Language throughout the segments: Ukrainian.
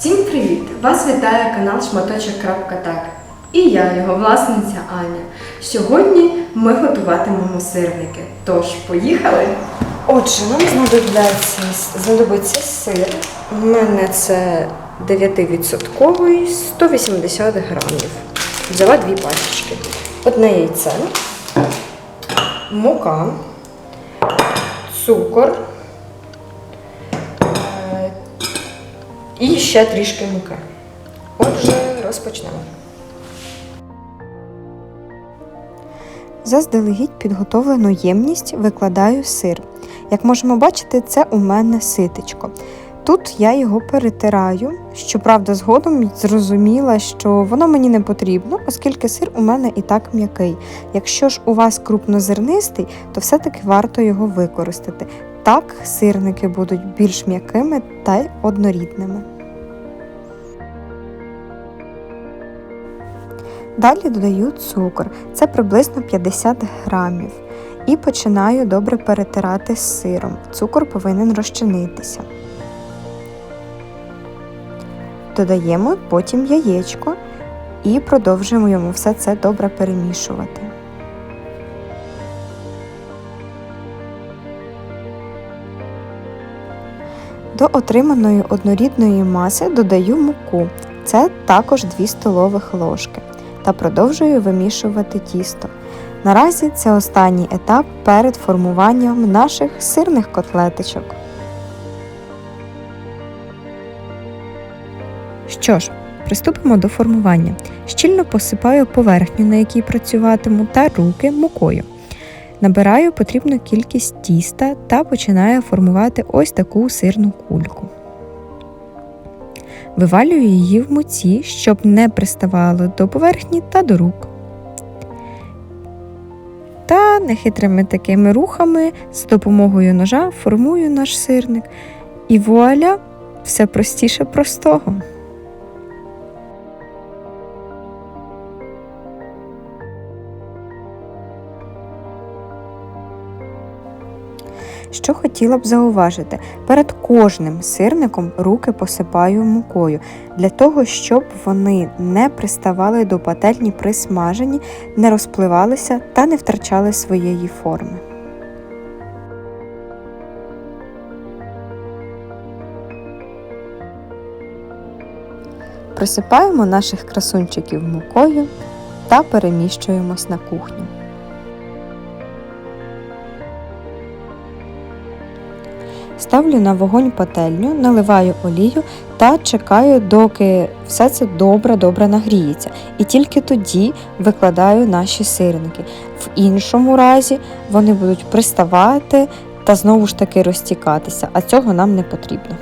Всім привіт! Вас вітає канал Шматочок.так і я, його власниця Аня. Сьогодні ми готуватимемо сирники. Тож, поїхали! Отже, нам знадобляться, знадобиться сир. У мене це 9% 180 грамів. Взяла дві пачечки. Одне яйце, мука, цукор. І ще трішки муки. Отже, розпочнемо. Заздалегідь підготовлену ємність викладаю сир. Як можемо бачити, це у мене ситечко. Тут я його перетираю. Щоправда, згодом зрозуміла, що воно мені не потрібно, оскільки сир у мене і так м'який. Якщо ж у вас крупнозернистий, то все-таки варто його використати. Так сирники будуть більш м'якими та й однорідними. Далі додаю цукор, це приблизно 50 грамів. І починаю добре перетирати з сиром. Цукор повинен розчинитися. Додаємо потім яєчко і продовжуємо йому все це добре перемішувати. До отриманої однорідної маси додаю муку. Це також 2 столових ложки та продовжую вимішувати тісто. Наразі це останній етап перед формуванням наших сирних котлеточок. Що ж, приступимо до формування. Щільно посипаю поверхню, на якій працюватиму, та руки мукою. Набираю потрібну кількість тіста та починаю формувати ось таку сирну кульку. Вивалюю її в муці, щоб не приставало до поверхні та до рук. Та нехитрими такими рухами з допомогою ножа формую наш сирник. І вуаля, все простіше простого. Що хотіла б зауважити, перед кожним сирником руки посипаю мукою для того, щоб вони не приставали до пательні при смаженні, не розпливалися та не втрачали своєї форми. Присипаємо наших красунчиків мукою та переміщуємось на кухню. Ставлю на вогонь пательню, наливаю олію та чекаю, доки все це добре-добре нагріється. І тільки тоді викладаю наші сирники. В іншому разі вони будуть приставати та знову ж таки розтікатися, а цього нам не потрібно.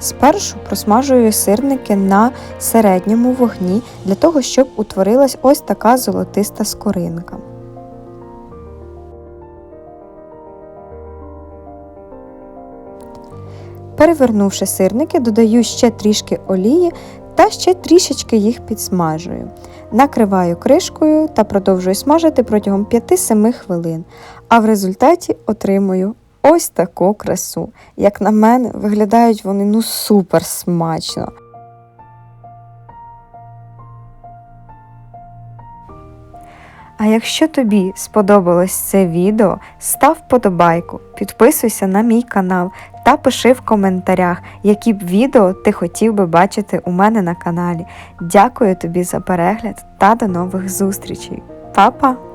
Спершу просмажую сирники на середньому вогні для того, щоб утворилась ось така золотиста скоринка. Перевернувши сирники, додаю ще трішки олії та ще трішечки їх підсмажую. Накриваю кришкою та продовжую смажити протягом 5-7 хвилин, а в результаті отримую ось таку красу. Як на мене, виглядають вони ну супер смачно. А якщо тобі сподобалось це відео, став вподобайку, підписуйся на мій канал та пиши в коментарях, які б відео ти хотів би бачити у мене на каналі. Дякую тобі за перегляд та до нових зустрічей. Па-па!